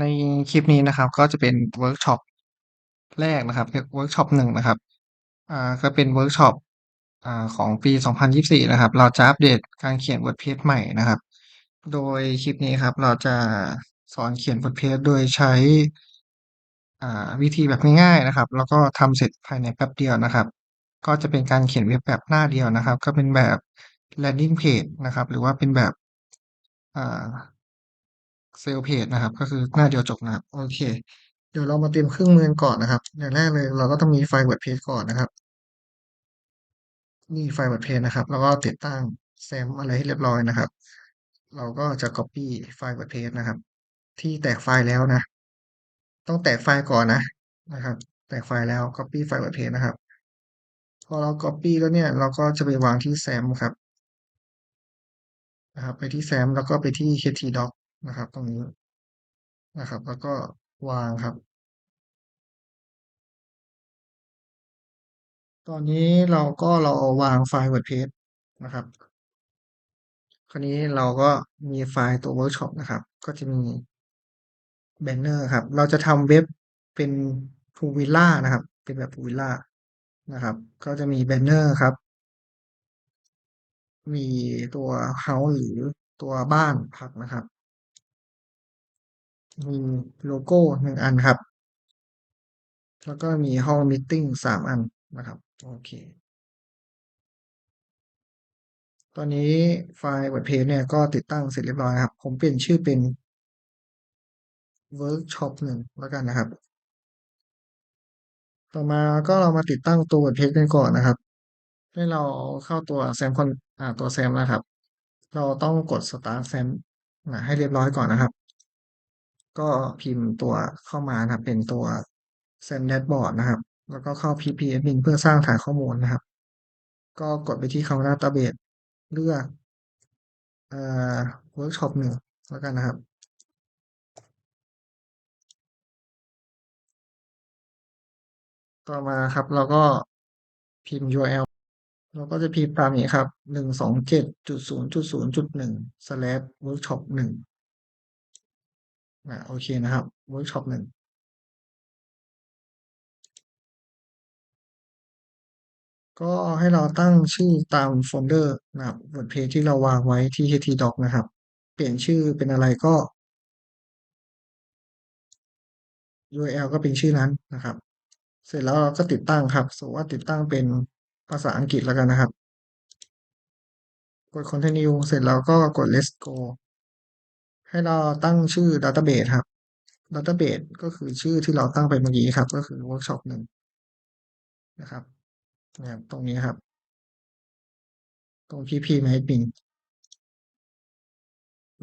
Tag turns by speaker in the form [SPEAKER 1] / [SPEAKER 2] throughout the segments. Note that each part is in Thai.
[SPEAKER 1] ในคลิปนี้นะครับ ก็จะเป็นเวิร์กช็อปแรกนะครับเวิร์กช็อปหนึ่งนะครับอ่าก็เป็นเวิร์กช็อปอ่าของปี 2024 นะครับ เราจะอัปเดตการเขียน WordPress ใหม่นะครับ โดยคลิปนี้ครับเราจะสอนเขียน WordPress โดยใช้อ่าวิธีแบบง่ายๆนะครับ แล้วก็ทำเสร็จภายในแป๊บเดียวนะครับ ก็จะเป็นการเขียนเว็บแบบหน้าเดียวนะครับ ก็เป็นแบบ landing page นะครับ หรือว่าเป็นแบบอ่า เซลเพจนะครับ ก็คือหน้าเดียวจบนะครับ โอเค เดี๋ยวเรามาเตรียมเครื่องมือก่อนนะครับ อย่างแรกเลยเราก็ต้องมีไฟล์ WordPress ก่อนนะครับ นี่ไฟล์ WordPress นะครับ แล้วก็ติดตั้งแซมอะไรให้เรียบร้อยนะครับ เราก็จะ copy ไฟล์ WordPress นะครับ ที่แตกไฟล์แล้วนะ ต้องแตกไฟล์ก่อนนะนะครับ แตกไฟล์แล้ว copy ไฟล์ WordPress นะครับ พอเรา copy แล้วเนี่ย เราก็จะไปวางที่แซมครับนะครับไปที่แซมแล้วก็ไปที่ htdoc นะครับ ตรงนี้นะครับ แล้วก็วางครับ ตอนนี้เราก็เราวางไฟล์ WordPress นะครับ คราวนี้เราก็มีไฟล์ตัว Workshop นะครับ ก็จะมีแบนเนอร์ครับ เราจะทำเว็บเป็น Full Villa นะครับ เป็นแบบ Full Villa นะครับ ก็จะมีแบนเนอร์ครับ มีตัว House หรือตัวบ้านพักนะครับ มีโลโก้หนึ่งอันครับ แล้วก็มีห้องมีตติ้งสามอันนะครับ โอเค ตอนนี้ไฟล์ WordPress เนี่ยก็ติดตั้งเสร็จเรียบร้อยครับ ผมเปลี่ยนชื่อเป็น Workshop หนึ่งแล้วกันนะครับ ต่อมาก็เรามาติดตั้งตัว WordPress กันก่อนนะครับ ให้เราเข้าตัว SAM คอนอ่าตัว SAM นะครับ เราต้องกด Start SAM นะให้เรียบร้อยก่อนนะครับ ก็พิมพ์ตัวเข้ามานะครับเป็นตัว SAM Dashboard นะครับ แล้วก็เข้า PP Admin เพื่อสร้างฐานข้อมูลนะครับ ก็กดไปที่คำว่า Database เลือกอ่า Workshop หนึ่งแล้วกันนะครับต่อมาครับเราก็พิมพ์ URL เราก็จะพิมพ์ตามนี้ครับหนึ่งสองเจ็ดจุดศูนย์จุดศูนย์จุดหนึ่ง slash workshop หนึ่ง นะโอเคนะครับ workshop หนึ่งก็ให้เราตั้งชื่อตามโฟลเดอร์นะครับ WordPress ที่เราวางไว้ที่ htdoc นะครับ เปลี่ยนชื่อเป็นอะไรก็ URL ก็เป็นชื่อนั้นนะครับ เสร็จแล้วเราก็ติดตั้งครับสมมติว่าติดตั้งเป็นภาษาอังกฤษแล้วกันนะครับ กด continue เสร็จแล้วก็กด let's go ให้เราตั้งชื่อ database ครับ database ก็คือชื่อที่เราตั้งไปเมื่อกี้ครับ ก็คือ workshop หนึ่งนะครับนะครับ ตรงนี้ครับ ตรง pp admin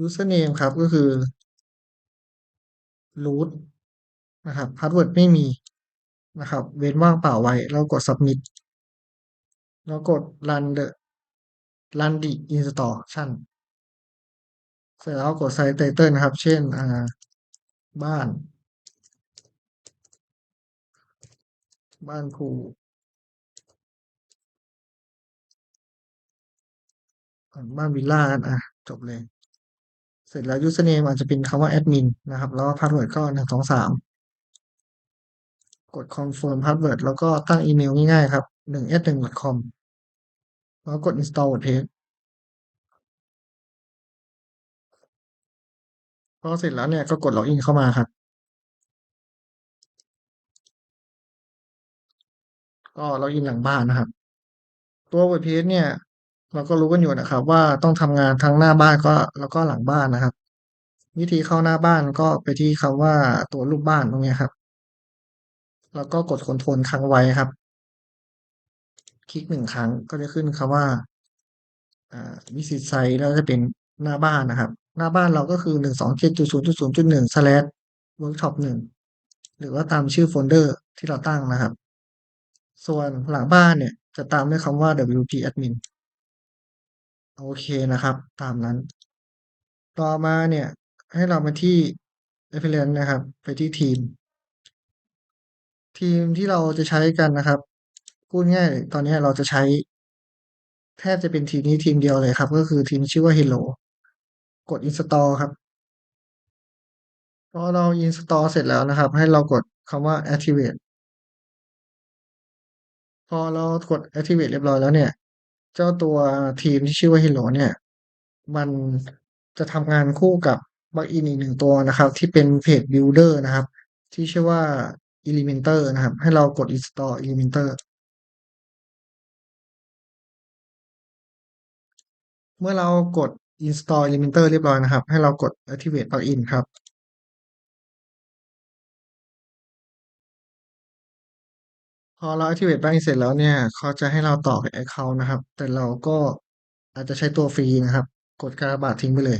[SPEAKER 1] username ครับก็คือ root นะครับ password ไม่มีนะครับ เว้นว่างเปล่าไว้แล้วกด submit แล้วกด run the run the installation เสร็จแล้วกด site title นะครับ เช่นอ่าบ้าน บ้านครูบ้านวิลล่ากันอะจบเลย เสร็จแล้ว username อาจจะเป็นคำว่า admin นนะครับ แล้วก็ password ก็หนึ่งสองสามกด confirm password แล้วก็ตั้งอีเมลง่ายๆครับหนึ่ง s หนึ่ง com แล้วกด install WordPress พอเสร็จแล้วเนี่ยก็กด login เข้ามาครับ ก็ login หลังบ้านนะครับ ตัว WordPress เนี่ย เราก็รู้กันอยู่นะครับ ว่าต้องทำงานทั้งหน้าบ้านก็แล้วก็หลังบ้านนะครับ วิธีเข้าหน้าบ้านก็ไปที่คำว่าตัวรูปบ้านตรงนี้ครับ แล้วก็กด Ctrl ค้างไว้ครับ คลิกหนึ่งครั้งก็จะขึ้นคำว่าอ่า visit site แล้วจะเป็นหน้าบ้านนะครับ หน้าบ้านเราก็คือหนึ่งสองเจ็ดจุดศูนย์จุดศูนย์จุดหนึ่ง slash workshop หนึ่งหรือว่าตามชื่อโฟลเดอร์ที่เราตั้งนะครับ ส่วนหลังบ้านเนี่ยจะตามด้วยคำว่า wp admin โอเคนะครับ ตามนั้น ต่อมาเนี่ย ให้เรามาที่ reference นะครับ ไปที่ทีม ทีมที่เราจะใช้กันนะครับพูดง่ายตอนนี้เราจะใช้ แทบจะเป็นทีมนี้ทีมเดียวเลยครับ ก็คือทีมชื่อว่า Hello กด install ครับพอเรา install เสร็จแล้วนะครับ ให้เรากดคำว่า activate พอเรากด activate เรียบร้อยแล้วเนี่ย เจ้าตัวทีมที่ชื่อว่า Hello เนี่ย มันจะทำงานคู่กับปลั๊กอินอีกหนึ่งตัวนะครับ ที่เป็น Page Builder นะครับ ที่ชื่อว่า Elementor นะครับ ให้เรากด install Elementor เมื่อเรากด install Elementor เรียบร้อยนะครับ ให้เรากด activate plugin ครับพอเรา activate plugin เสร็จแล้วเนี่ยเขาจะให้เราต่อกับ account นะครับ แต่เราก็อาจจะใช้ตัวฟรีนะครับ กดกากบาททิ้งไปเลย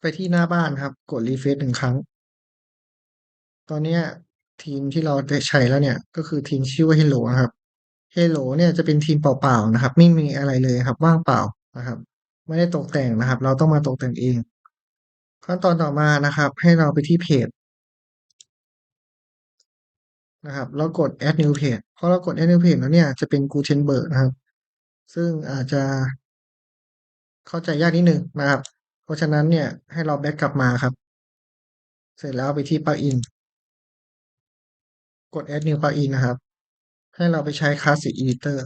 [SPEAKER 1] ไปที่หน้าบ้านครับ กด refresh 1ครั้ง ตอนนี้ทีมที่เราได้ใช้แล้วเนี่ย ก็คือทีมชื่อว่า Hello ครับ Hello เนี่ยจะเป็นทีมเปล่าๆนะครับ ไม่มีอะไรเลยครับ ว่างเปล่านะครับ ไม่ได้ตกแต่งนะครับ เราต้องมาตกแต่งเอง ขั้นตอนต่อมานะครับ ให้เราไปที่เพจนะครับแล้วกด add new page พอเรากด add new page แล้วเนี่ยจะเป็น Gutenberg นะครับ ซึ่งอาจจะเข้าใจยากนิดนึงนะครับ เพราะฉะนั้นเนี่ยให้เราแบ็กกลับมาครับ เสร็จแล้วไปที่ plugin กด add new plugin นะครับ ให้เราไปใช้ Classic Editor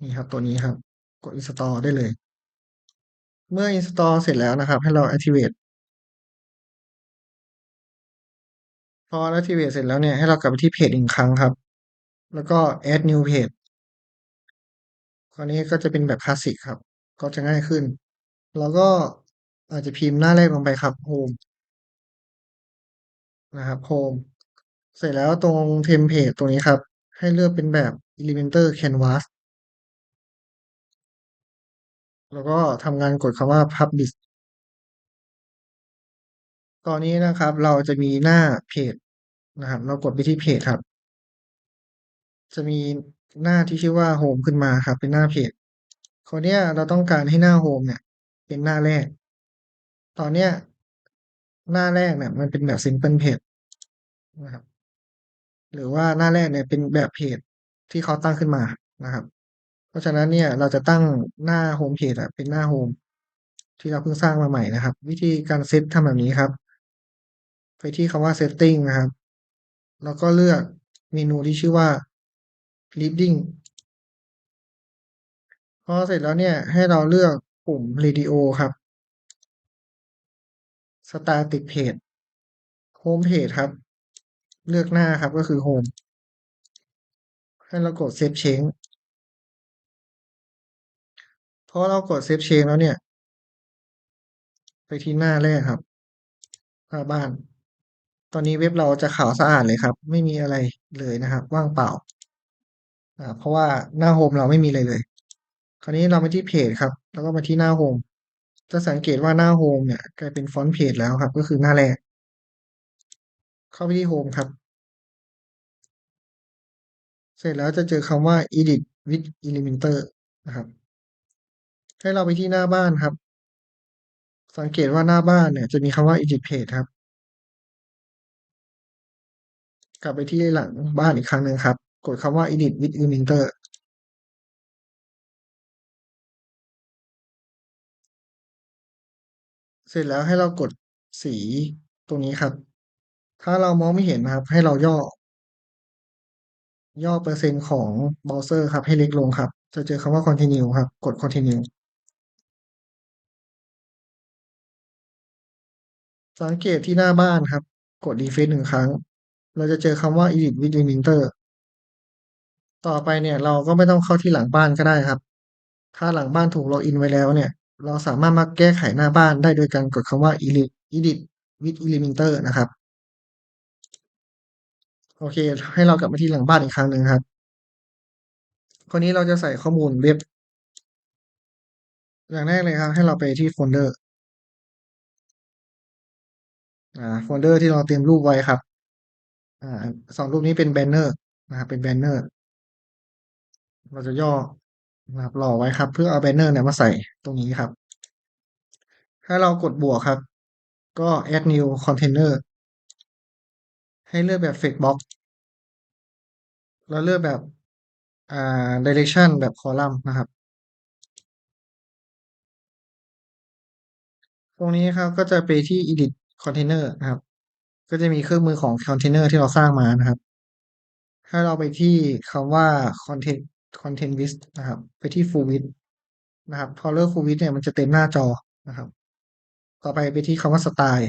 [SPEAKER 1] นี่ครับตัวนี้ครับ กด install ได้เลย เมื่อ install เสร็จแล้วนะครับ ให้เรา activate พอ activate เสร็จแล้วเนี่ย ให้เรากลับไปที่เพจอีกครั้งครับ แล้วก็ add new page คราวนี้ก็จะเป็นแบบคลาสสิกครับ ก็จะง่ายขึ้นเราก็อาจจะพิมพ์หน้าแรกลงไปครับ Home นะครับ Home เสร็จแล้วตรงเทมเพลตตรงนี้ครับ ให้เลือกเป็นแบบ Elementor Canvas แล้วก็ทำงานกดคำว่า Publish ตอนนี้นะครับเราจะมีหน้าเพจนะครับ เรากดไปที่เพจครับ จะมีหน้าที่ชื่อว่า Home ขึ้นมาครับ เป็นหน้าเพจคราวเนี้ยเราต้องการให้หน้า Home เนี่ย เป็นหน้าแรก ตอนเนี้ยหน้าแรกเนี่ยมันเป็นแบบ Simple Page นะครับ หรือว่าหน้าแรกเนี่ยเป็นแบบเพจที่เขาตั้งขึ้นมานะครับ เพราะฉะนั้นเนี่ยเราจะตั้งหน้า Home Page อะเป็นหน้า Home ที่เราเพิ่งสร้างมาใหม่นะครับ วิธีการเซตทำแบบนี้ครับ ไปที่คำว่า Setting นะครับ แล้วก็เลือกเมนูที่ชื่อว่า Reading พอเสร็จแล้วเนี่ยให้เราเลือกปุ่ม Radio ครับ Static Page Home Page ครับ เลือกหน้าครับก็คือ Home ให้เรากด Save Change พอเรากด Save Change แล้วเนี่ย ไปที่หน้าแรกครับหน้าบ้าน ตอนนี้เว็บเราจะขาวสะอาดเลยครับ ไม่มีอะไรเลยนะครับ ว่างเปล่าอ่าเพราะว่าหน้า Home เราไม่มีอะไรเลย คราวนี้เรามาที่เพจครับ แล้วก็มาที่หน้า Home จะสังเกตว่าหน้า Home เนี่ยกลายเป็นฟอนต์เพจแล้วครับ ก็คือหน้าแรก เข้าไปที่ Home ครับ เสร็จแล้วจะเจอคำว่า Edit with Elementor นะครับ ให้เราไปที่หน้าบ้านครับ สังเกตว่าหน้าบ้านเนี่ย จะมีคำว่า Edit Page ครับ กลับไปที่หลังบ้านอีกครั้งหนึ่งครับ กดคำว่า Edit with Elementor เสร็จแล้วให้เรากดสีตรงนี้ครับ ถ้าเรามองไม่เห็นนะครับ ให้เราย่อ ย่อเปอร์เซ็นต์ของเบราว์เซอร์ครับให้เล็กลงครับ จะเจอคำว่า Continue ครับ กด Continue สังเกตที่หน้าบ้านครับ กด refresh 1ครั้ง เราจะเจอคำว่า Edit with Elementor ต่อไปเนี่ยเราก็ไม่ต้องเข้าที่หลังบ้านก็ได้ครับ ถ้าหลังบ้านถูกล็อกอินไว้แล้วเนี่ย เราสามารถมาแก้ไขหน้าบ้านได้โดยการกดคำว่า Edit Edit with Elementor นะครับ โอเค ให้เรากลับมาที่หลังบ้านอีกครั้งหนึ่งครับ คราวนี้เราจะใส่ข้อมูลเว็บ อย่างแรกเลยครับ ให้เราไปที่โฟลเดอร์อ่าโฟลเดอร์ที่เราเตรียมรูปไว้ครับ อ่า2รูปนี้เป็นแบนเนอร์นะครับเป็นแบนเนอร์ เราจะย่อนะครับรอไว้ครับ เพื่อเอาแบนเนอร์เนี่ยมาใส่ตรงนี้ครับ ถ้าเรากดบวกครับ ก็ add new container ให้เลือกแบบ flexbox แล้วเลือกแบบอ่า direction แบบคอลัมน์นะครับ ตรงนี้ครับก็จะไปที่ edit container นะครับ ก็จะมีเครื่องมือของ container ที่เราสร้างมานะครับให้เราไปที่คำว่า content content width นะครับ ไปที่ full width นะครับ พอเลือก full width เนี่ยมันจะเต็มหน้าจอนะครับ ต่อไปไปที่คำว่า style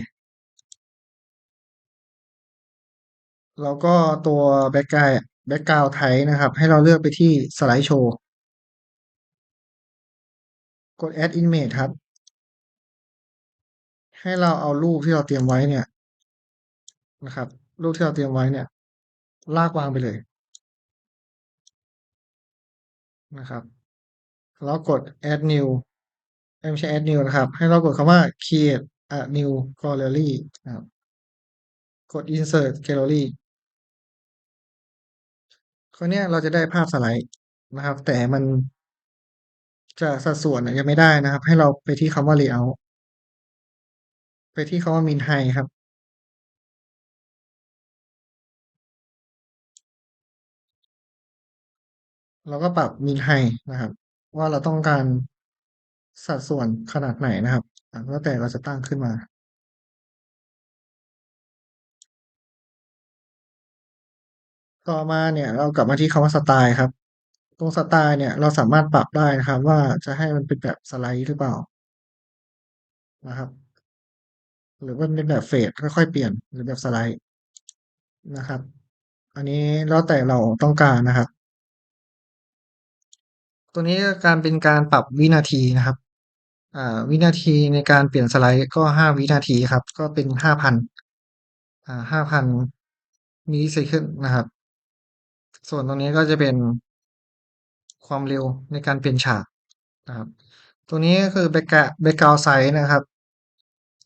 [SPEAKER 1] แล้วก็ตัว background background type นะครับ ให้เราเลือกไปที่ slide show กด add image ครับ ให้เราเอารูปที่เราเตรียมไว้เนี่ยนะครับ รูปที่เราเตรียมไว้เนี่ย ลากวางไปเลยนะครับแล้วกด add new ไม่ใช่ add new นะครับ ให้เรากดคำว่า create a new gallery นะครับ กด insert gallery คราวนี้เราจะได้ภาพสไลด์นะครับ แต่มันจะสัดส่วนยังไม่ได้นะครับ ให้เราไปที่คำว่า layout ไปที่คำว่า min height ครับ เราก็ปรับ min height นะครับ ว่าเราต้องการสัดส่วนขนาดไหนนะครับแล้วแต่เราจะตั้งขึ้นมา ต่อมาเนี่ยเรากลับมาที่คำว่าสไตล์ครับ ตรงสไตล์เนี่ยเราสามารถปรับได้นะครับ ว่าจะให้มันเป็นแบบสไลด์หรือเปล่านะครับ หรือว่าเป็นแบบเฟดค่อยๆเปลี่ยนหรือแบบสไลด์นะครับ อันนี้แล้วแต่เราต้องการนะครับ ตัวนี้การเป็นการปรับวินาทีนะครับ อ่า วินาทีในการเปลี่ยนสไลด์ก็ห้าวินาทีครับ ก็เป็นห้าพันอ่าห้าพันมิลลิเซคันนะครับ ส่วนตรงนี้ก็จะเป็นความเร็วในการเปลี่ยนฉากนะครับ ตัวนี้ก็คือ background size นะครับ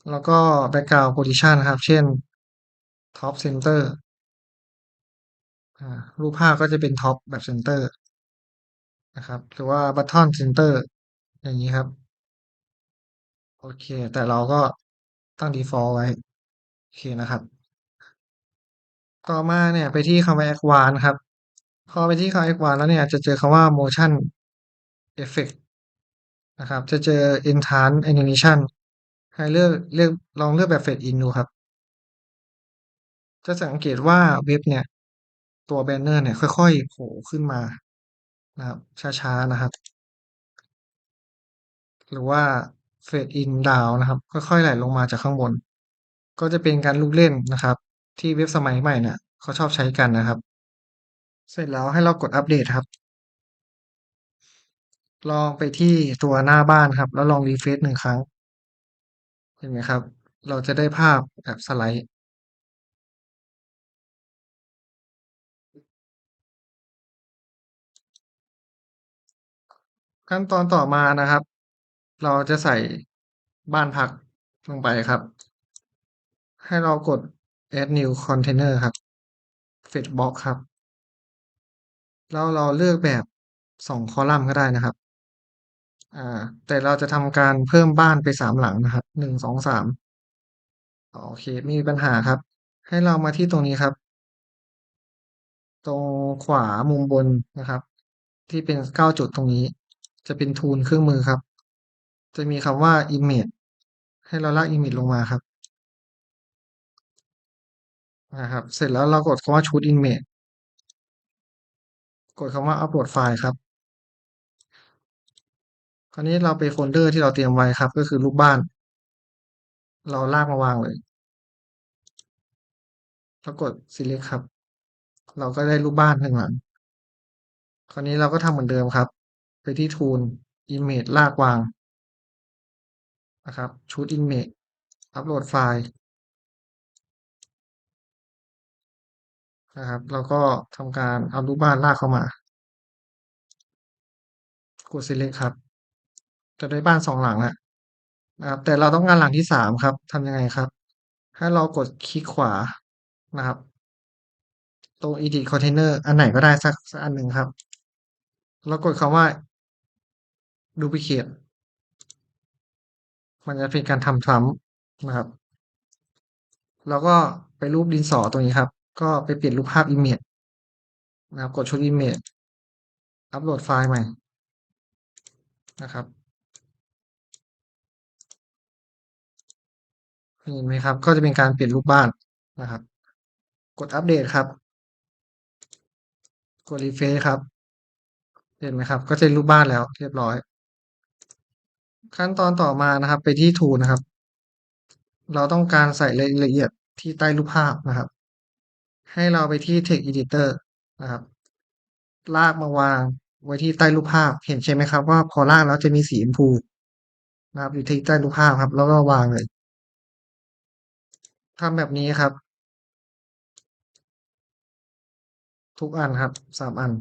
[SPEAKER 1] แล้วก็ background position นะครับ เช่น top center อ่ารูปภาพก็จะเป็น top แบบ center นะครับ หรือว่า button center อย่างนี้ครับ โอเค แต่เราก็ตั้ง default ไว้ โอเคนะครับ ต่อมาเนี่ยไปที่คำว่า advanced ครับ พอไปที่คำ equal แล้วเนี่ยจะเจอคำว่า motion effect นะครับ จะเจอ enhance animation ให้เลือกเลือกลองเลือกแบบ fade in ดูครับ จะสังเกตว่าเว็บเนี่ย ตัวแบนเนอร์เนี่ยค่อยๆโผล่ขึ้นมานะครับช้าๆนะครับ หรือว่า fade in down นะครับ ค่อยๆไหลลงมาจากข้างบน ก็จะเป็นการลูกเล่นนะครับ ที่เว็บสมัยใหม่เนี่ยเขาชอบใช้กันนะครับ เสร็จแล้วให้เรากดอัปเดตครับ ลองไปที่ตัวหน้าบ้านครับ แล้วลองรีเฟรชหนึ่งครั้ง เห็นไหมครับ เราจะได้ภาพแบบสไลด์ ขั้นตอนต่อมานะครับ เราจะใส่บ้านพักลงไปครับ ให้เรากด add new container ครับ fetch box ครับ แล้วเราเลือกแบบสองคอลัมน์ก็ได้นะครับ อ่า แต่เราจะทำการเพิ่มบ้านไปสามหลังนะครับหนึ่งสองสามโอเคไมมีปัญหาครับ ให้เรามาที่ตรงนี้ครับ ตรงขวามุมบนนะครับ ที่เป็นเก้าจุดตรงนี้ จะเป็นทูลเครื่องมือครับ จะมีคำว่า image ให้เราลาก image ลงมาครับนะครับ เสร็จแล้วเรากดคำว่า choose image กดคำว่า upload ไฟล์ครับ คราวนี้เราไปโฟลเดอร์ที่เราเตรียมไว้ครับ ก็คือรูปบ้าน เราลากมาวางเลยแล้วกด select ครับ เราก็ได้รูปบ้านหนึ่งหลัง คราวนี้เราก็ทำเหมือนเดิมครับ ไปที่ tool image ลากวางนะครับ choose image upload ไฟล์ นะครับ แล้วก็ทำการเอารูปบ้านลากเข้ามากด select ครับ จะได้บ้านสองหลังแล้วนะครับ แต่เราต้องการหลังที่สามครับทำยังไงครับ ให้เรากดคลิกขวานะครับ ตรง edit container อันไหนก็ได้สักสักอันหนึ่งครับ แล้วกดคำว่า duplicate มันจะเป็นการทำซ้ำนะครับ แล้วก็ไปรูปดินสอตรงนี้ครับ ก็ไปเปลี่ยนรูปภาพ image นะครับกดชุด image อัปโหลดไฟล์ใหม่นะครับเห็นไหมครับ ก็จะเป็นการเปลี่ยนรูปบ้านนะครับ กดอัปเดตครับ กดรีเฟรชครับ เห็นไหมครับ ก็จะเป็นรูปบ้านแล้วเรียบร้อย ขั้นตอนต่อมานะครับ ไปที่ Tool นะครับ เราต้องการใส่รายละเอียดที่ใต้รูปภาพนะครับ ให้เราไปที่ Text Editor นะครับ ลากมาวางไว้ที่ใต้รูปภาพเห็นใช่ไหมครับ ว่าพอลากแล้วจะมีสีชมพูนะครับ อยู่ที่ใต้รูปภาพครับ แล้วก็วางเลยทำแบบนี้ครับ ทุกอันครับ3อัน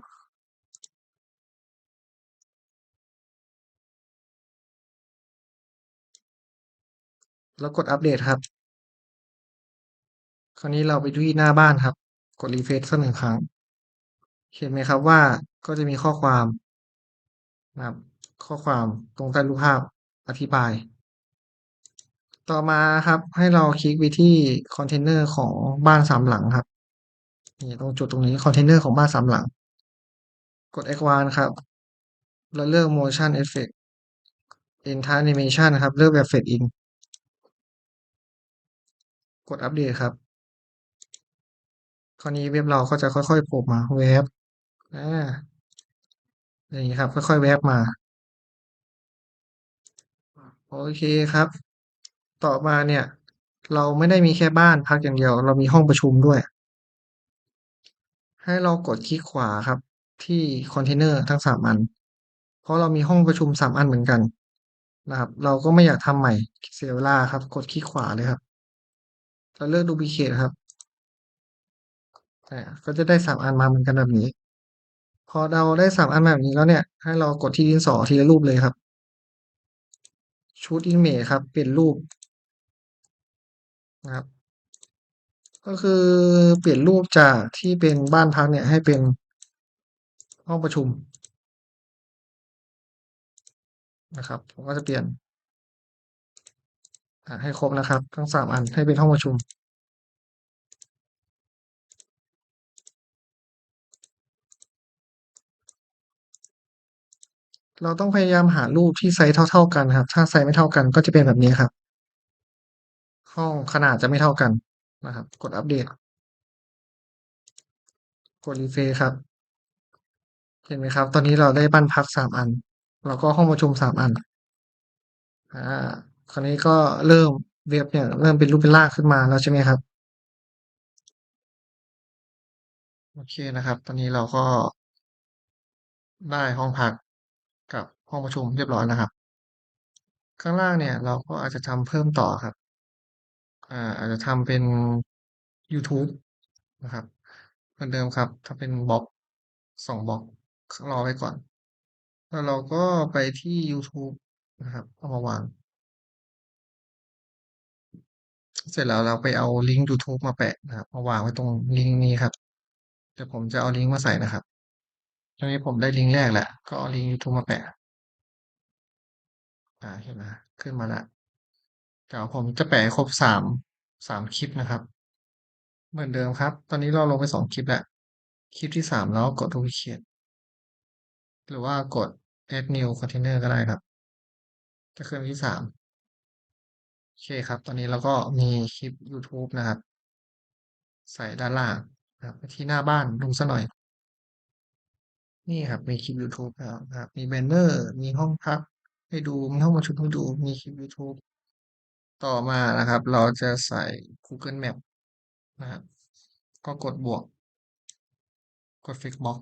[SPEAKER 1] แล้วกดอัปเดตครับ คราวนี้เราไปที่หน้าบ้านครับ กด refresh สัก1ครั้ง เห็นไหมครับว่าก็จะมีข้อความนะครับข้อความตรงใต้รูปภาพอธิบาย ต่อมาครับให้เราคลิกไปที่คอนเทนเนอร์ของบ้าน3หลังครับนี่ตรงจุดตรงนี้คอนเทนเนอร์ของบ้าน3หลัง กด Advance ครับ แล้วเลือก Motion Effect Entire Animation นะครับ เลือกแบบ Fade in กดอัปเดตครับ คราวนี้เว็บเราก็จะค่อยๆโผล่มาแว็บอาอย่างงี้ครับ ค่อยๆแว็บมาโอเคครับ ต่อมาเนี่ย เราไม่ได้มีแค่บ้านพักอย่างเดียว เรามีห้องประชุมด้วย ให้เรากดคลิกขวาครับ ที่คอนเทนเนอร์ทั้ง3อัน เพราะเรามีห้องประชุม3อันเหมือนกันนะครับ เราก็ไม่อยากทำใหม่เสียเวลาครับ กดคลิกขวาเลยครับแล้วเลือก Duplicate ครับ ก็จะได้3อันมาเหมือนกันแบบนี้ พอเราได้3อันแบบนี้แล้วเนี่ย ให้เรากดที่ดินสอทีละรูปเลยครับ Choose Image ครับ เปลี่ยนรูปนะครับก็คือเปลี่ยนรูปจากที่เป็นบ้านพักเนี่ยให้เป็นห้องประชุมนะครับผมก็จะเปลี่ยนให้ครบนะครับ ทั้ง3อันให้เป็นห้องประชุม เราต้องพยายามหารูปที่ไซซ์เท่า ๆกันครับ ถ้าไซซ์ไม่เท่ากันก็จะเป็นแบบนี้ครับ ห้องขนาดจะไม่เท่ากันนะครับ กดอัปเดต กด refresh ครับ เห็นไหมครับ ตอนนี้เราได้บ้านพัก3อัน แล้วก็ห้องประชุม3อัน อ่า คราวนี้ก็เริ่มเว็บเนี่ย เริ่มเป็นรูปเป็นร่างขึ้นมาแล้วใช่ไหมครับ?โอเคนะครับ ตอนนี้เราก็ได้ห้องพัก ห้องประชุมเรียบร้อยแล้วครับ ข้างล่างเนี่ยเราก็อาจจะทำเพิ่มต่อครับอ่าอาจจะทำเป็นยูทูบนะครับเหมือนเดิมครับ ถ้าเป็นบล็อก2บล็อกรอไว้ก่อน แล้วเราก็ไปที่ยูทูบนะครับเอามาวาง เสร็จแล้วเราไปเอาลิงก์ยูทูบมาแปะนะครับมาวางไว้ตรงลิงก์นี้ครับเดี๋ยวผมจะเอาลิงก์มาใส่นะครับตอนนี้ผมได้ลิงก์แรกแล้วก็เอาลิงก์ยูทูบมาแปะ อาเห็นไหมขึ้นมาล้วเดี๋ยวผมจะแปะให้ครบ3 3คลิปนะครับ เหมือนเดิมครับ ตอนนี้เราลงไป2คลิปแล้วคลิปที่3แล้วกด Duplicate หรือว่ากด Add New Container ก็ได้ครับ จะขึ้นที่3โอเคครับ ตอนนี้เราก็มีคลิปยูทูบนะครับ ใส่ด้านล่างนะครับไปที่หน้าบ้านดูสักหน่อย นี่ครับ มีคลิปยูทูบแล้วครับ มีแบนเนอร์ มีห้องพัก ให้ดูมีห้องประชุมให้ดูมีคลิปยูทูบต่อมานะครับ เราจะใส่ Google Map นะครับก็กดบวก กด Flexbox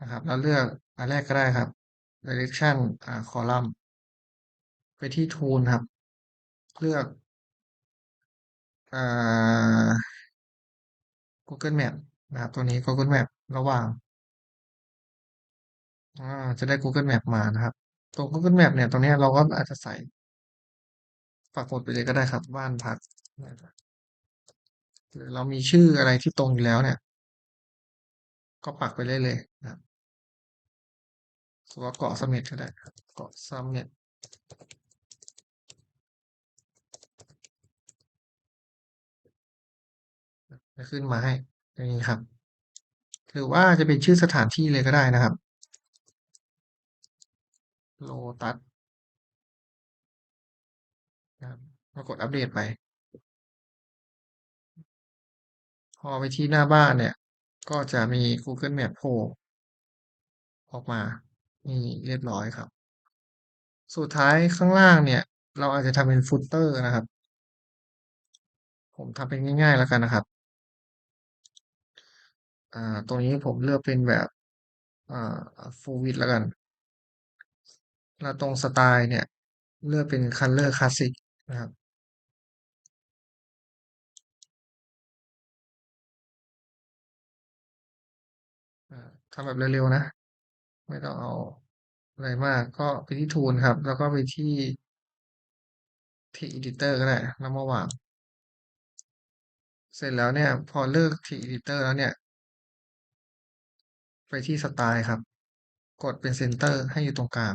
[SPEAKER 1] นะครับ แล้วเลือกอันแรกก็ได้ครับ Direction อ่า Column ไปที่ Tool ครับ เลือกอ่า Google Map นะครับ ตัวนี้ Google Map ระหว่างอาจะได้ Google Map มานะครับ ตรง Google Map เนี่ยตรงนี้เราก็อาจจะใส่ปักหมดไปเลยก็ได้ครับบ้านพักหรือเรามีชื่ออะไรที่ตรงอยู่แล้วเนี่ย ก็ปักไปได้เลยนะครับหรือว่าเกาะสม็ดก็ได้เกาะสม็ดจะขึ้นมาให้อย่างงี้ครับ หรือว่าจะเป็นชื่อสถานที่เลยก็ได้นะครับ Lotus นะครับมากดอัปเดตไป พอไปที่หน้าบ้านเนี่ย ก็จะมี Google Map โผล่ออกมา นี่เรียบร้อยครับ สุดท้ายข้างล่างเนี่ย เราอาจจะทำเป็น Footer นะครับ ผมทำเป็นง่ายๆแล้วกันนะครับอ่าตรงนี้ผมเลือกเป็นแบบอ่า Full Width แล้วกัน แล้วตรงสไตล์เนี่ย เลือกเป็น Color Classic นะครับทำแบบเร็วๆนะ ไม่ต้องเอาอะไรมากก็ไปที่ Tool ครับ แล้วก็ไปที่ Text Editor ก็ได้แล้วมาวาง เสร็จแล้วเนี่ย พอเลือก Text Editor แล้วเนี่ย ไปที่สไตล์ครับ กดเป็น Center ให้อยู่ตรงกลาง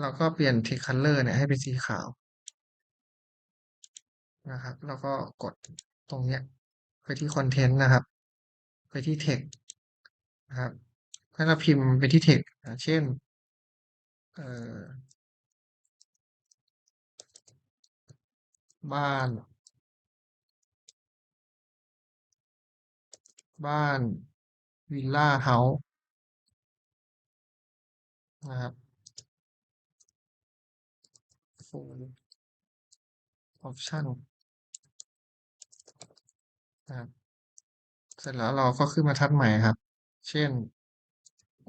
[SPEAKER 1] แล้วก็เปลี่ยน Text Color เนี่ยให้เป็นสีขาวนะครับ แล้วก็กดตรงเนี้ยไปที่ Content นะครับ ไปที่ Text นะครับให้เราพิมพ์ไปที่ Text เช่นเอ่อบ้าน บ้าน วิลล่าเฮาส์นะครับ Full Option นะครับเสร็จแล้วเราก็ขึ้นบรรทัดใหม่ครับ เช่น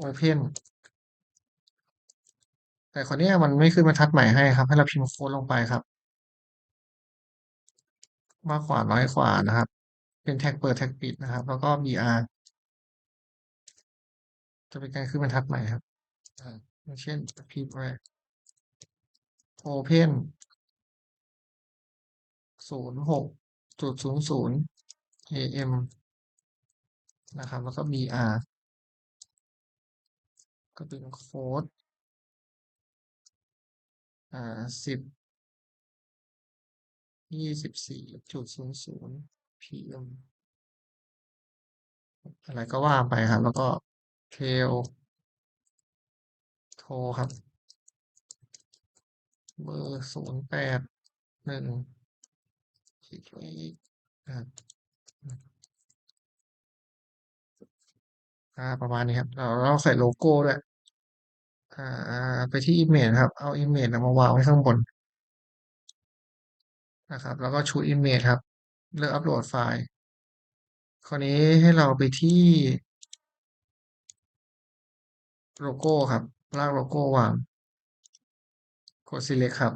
[SPEAKER 1] Open แต่คราวเนี้มันไม่ขึ้นบรรทัดใหม่ให้ครับ ให้เราพิมพ์โค้ดลงไปครับ มากกว่าน้อยกว่านะครับ เป็นแท็กเปิดแท็กปิดนะครับ แล้วก็ BR จะเป็นการขึ้นบรรทัดใหม่ครับอ่าอย่ โอเพนศูนย์หกจุดศูนย์ศูนย์ am นะครับ แล้วก็ br ก็เป็นโค้ดอ่าสิบยี่สิบสี่จุดศูนย์ศูนย์ pm อะไรก็ว่าไปครับ แล้วก็ tail โทรครับ เบอร์081ขีดเลขนะครับอืมอาประมาณนี้ครับ เราเราใส่โลโก้ด้วยอ่าไปที่ Image ครับ เอา Image น่ะมาวางไว้ข้างบนนะครับ แล้วก็ Choose Image ครับ เลือกอัปโหลดไฟล์ คราวนี้ให้เราไปที่โลโก้ครับลากโลโก้วาง กด Select ครับ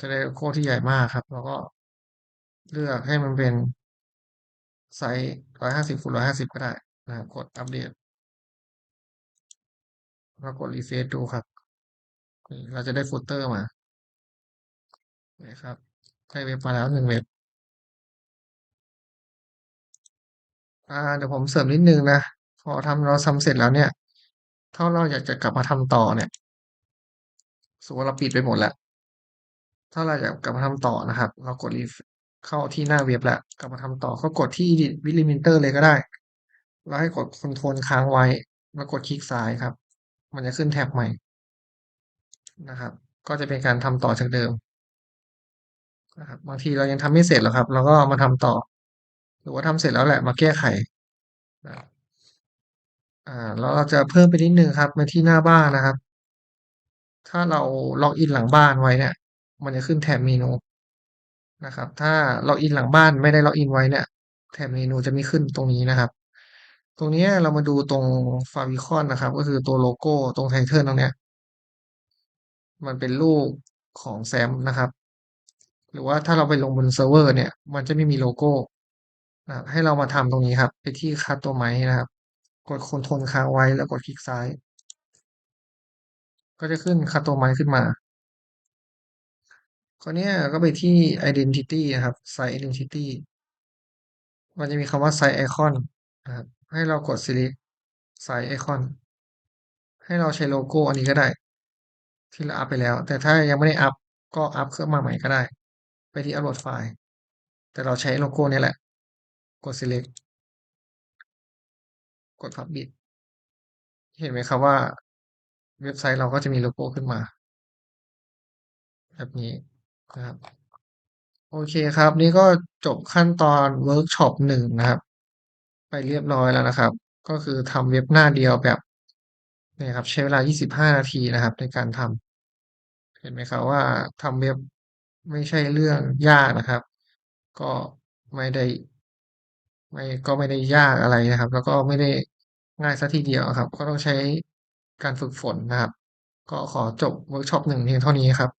[SPEAKER 1] จะได้โลโกที่ใหญ่มากครับ แล้วก็เลือกให้มันเป็นไซซ์150คูณ150ก็ได้นะครับกดอัปเดต แล้วกด refresh ดูครับ เราจะได้ Footer มานี่ครับได้เว็บมาแล้ว1เว็บอ่าเดี๋ยวผมเสริมนิดนึงนะ พอทำเราทำเสร็จแล้วเนี่ย ถ้าเราอยากจะกลับมาทำต่อเนี่ย สมมติเราปิดไปหมดแล้ว ถ้าเราอยากกลับมาทำต่อนะครับ เรากด ref เข้าที่หน้าเว็บแล้วกลับมาทำต่อก็กดที่ Edit with Elementor เลยก็ได้แล้วให้กดคอนโทรลค้างไว้ แล้วกดคลิกซ้ายครับ มันจะขึ้นแท็บใหม่นะครับ ก็จะเป็นการทำต่อจากเดิมนะครับบางทีเรายังทำไม่เสร็จหรอกครับ เราก็มาทำต่อ หรือว่าทำเสร็จแล้วแหละมาแก้ไขนะอ่าแล้วเราจะเพิ่มไปนิดหนึ่งครับมาที่หน้าบ้านนะครับ ถ้าเราล็อกอินหลังบ้านไว้เนี่ย มันจะขึ้นแถบเมนูนะครับ ถ้าล็อกอินหลังบ้านไม่ได้ล็อกอินไว้เนี่ย แถบเมนูจะไม่ขึ้นตรงนี้นะครับ ตรงนี้เรามาดูตรง favicon นะครับ ก็คือตัวโลโก้ตรง title ตรงเนี้ย มันเป็นรูปของแซมนะครับ หรือว่าถ้าเราไปลงบนเซิร์ฟเวอร์เนี่ย มันจะไม่มีโลโก้นะครับให้เรามาทำตรงนี้ครับ ไปที่ Customize นะครับ กดคอนโทรลค้างไว้แล้วกดคลิกซ้าย ก็จะขึ้น Customize ขึ้นมาคราวนี้ก็ไปที่ Identity นะครับ Site Identity มันจะมีคำว่า Site Icon นะครับให้เรากด Select Site Icon ให้เราใช้โลโก้อันนี้ก็ได้ ที่เราอัปไปแล้ว แต่ถ้ายังไม่ได้อัปก็อัปขึ้นมาใหม่ก็ได้ ไปที่อัปโหลดไฟล์ แต่เราใช้โลโกเนี่ยแหละ กด Select กด Publish เห็นไหมครับว่า เว็บไซต์เราก็จะมีโลโก้ขึ้นมา แบบนี้นะครับ โอเคครับ นี่ก็จบขั้นตอนเวิร์กช็อปหนึ่งนะครับ ไปเรียบร้อยแล้วนะครับ ก็คือทำเว็บหน้าเดียวแบบนี่ครับ ใช้เวลา 25 นาทีนะครับ ในการทำเห็นไหมครับว่าทำเว็บไม่ใช่เรื่องยากนะครับ ก็ไม่ได้ไม่ก็ไม่ได้ยากอะไรนะครับ แล้วก็ไม่ได้ง่ายสักทีเดียวครับ ก็ต้องใช้ การฝึกฝนนะครับ ก็ขอจบเวิร์กช็อปหนึ่งเพียงเท่านี้ครับ